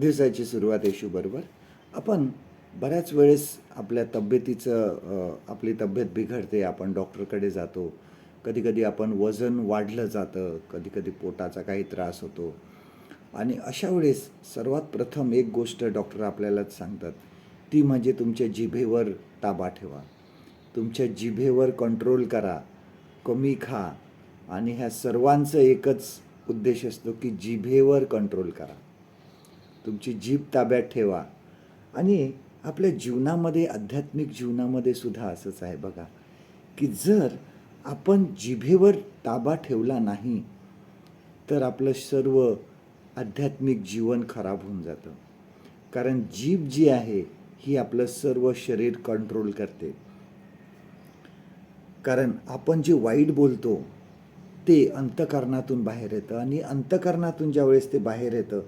दिवसाची सुरुवात येशूबरोबर आपण बऱ्याच वेळेस आपल्या तब्येतीचं आपली तब्येत बिघडते आपण डॉक्टरकडे जातो. कधीकधी आपण वजन वाढलं जातं कधीकधी पोटाचा काही त्रास होतो. आणि अशा वेळेस सर्वात प्रथम एक गोष्ट डॉक्टर आपल्यालाच सांगतात. ती म्हणजे तुमच्या जिभेवर ताबा ठेवा. तुमच्या जिभेवर कंट्रोल करा. कमी खा. आणि ह्या सर्वांचं एकच उद्देश असतो की जिभेवर कंट्रोल करा. तुमची जीभ ताब्यात ठेवा. आणि आपल्या जीवनामध्ये आध्यात्मिक जीवनामध्ये सुद्धा असंच आहे बघा की जर आपण जिभेवर ताबा ठेवला नाही तर आपलं सर्व आध्यात्मिक जीवन खराब होऊन जातं. कारण जीभ जी आहे ही आपलं सर्व शरीर कंट्रोल करते. कारण आपण जे वाईट बोलतो ते अंतकरणातून बाहेर येतं. आणि अंतकरणातून ज्यावेळेस ते बाहेर येतं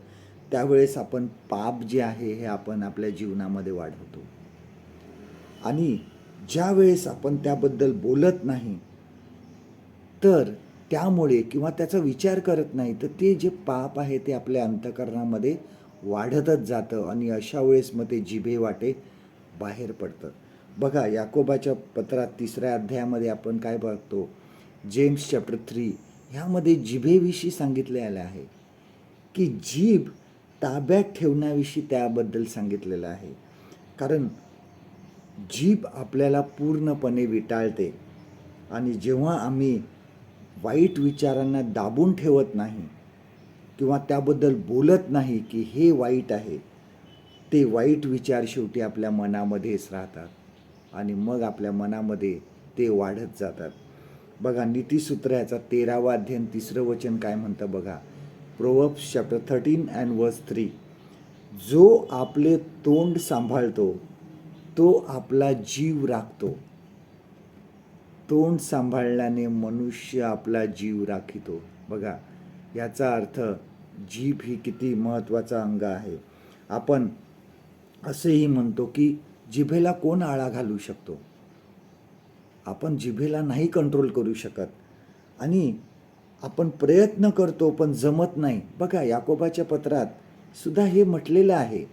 त्यावेळेस आपण पाप जे आहे हे आपण आपल्या जीवनामध्ये वाढवतो. आणि ज्या वेळेस आपण त्याबद्दल बोलत नाही तर त्यामुळे किंवा त्याचा विचार करत नाही तर ते जे पाप आहे ते आपल्या अंतकरणामध्ये वाढतच जातं आणि अशा वेळेस मग ते जिभे वाटे बाहेर पडतं बघा याकोबाच्या पत्रात तिसऱ्या अध्यायामध्ये आपण काय बघतो? जेम्स चॅप्टर थ्री ह्यामध्ये जिभेविषयी सांगितले आले आहे की जीभ ताब्यात ठेवण्याविषयी त्याबद्दल सांगितलेलं आहे. कारण जीभ आपल्याला पूर्णपणे विटाळते आणि जेव्हा आम्ही वाईट विचारांना दाबून ठेवत नाही किंवा त्याबद्दल बोलत नाही की हे वाईट आहे ते वाईट विचार शेवटी आपल्या मनामध्येच राहतात आणि मग आपल्या मनामध्ये ते वाढत जातात. बघा नीतीसूत्र याचा तेरावा अध्ययन तिसरं वचन काय म्हणतं बघा? Proverbs chapter thirteen and verse three. जो आपले तोंड सांभाळतो तो आपला जीव राखतो. तोंड सांभाळल्याने मनुष्य आपला जीव राखितो. बघा याचा अर्थ जीभ ही किती महत्त्वाचा अंग आहे. आपण असेही म्हणतो की जिभेला कोण आळा घालू शकतो? आपण जिभेला नाही कंट्रोल करू शकत. आणि आपण प्रयत्न करतो पण जमत नाही. बघा याकोबाच्या पत्रात सुद्धा हे म्हटलेलं आहे.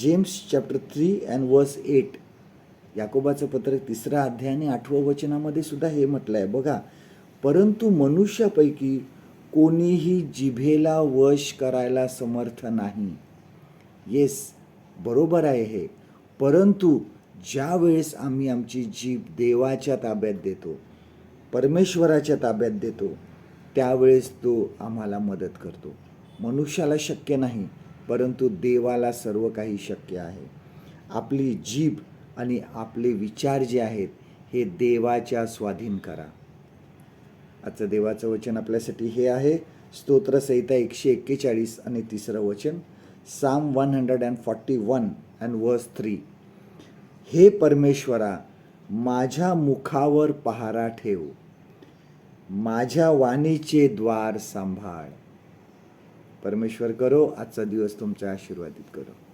James chapter three and verse eight. याकोबाचं पत्र तिसरा अध्याय आणि आठवं वचनामध्ये सुद्धा हे म्हटलं आहे बघा परंतु मनुष्यापैकी कोणीही जिभेला वश करायला समर्थ नाही. येस बरोबर आहे हे. परंतु ज्या वेळेस आम्ही आमची जीभ देवाच्या ताब्यात देतो परमेश्वराच्या ताब्यात देतो त्यावेळेस तो आम्हाला मदत करतो. मनुष्याला शक्य नाही परंतु देवाला सर्व काही शक्य आहे. आपली जीभ आणि आपले विचार जे आहेत हे देवाच्या स्वाधीन करा. आजचं देवाचं वचन आपल्यासाठी हे आहे. स्तोत्रसहिता एकशे एक्केचाळीस आणि तिसरं वचन. Psalm one hundred and forty one and verse three. हे परमेश्वरा माझ्या मुखावर पहारा ठेव. माझ्या वाणीचे द्वार सांभाळ. परमेश्वर करो आजचा दिवस तुमच्या आशीर्वादित करो.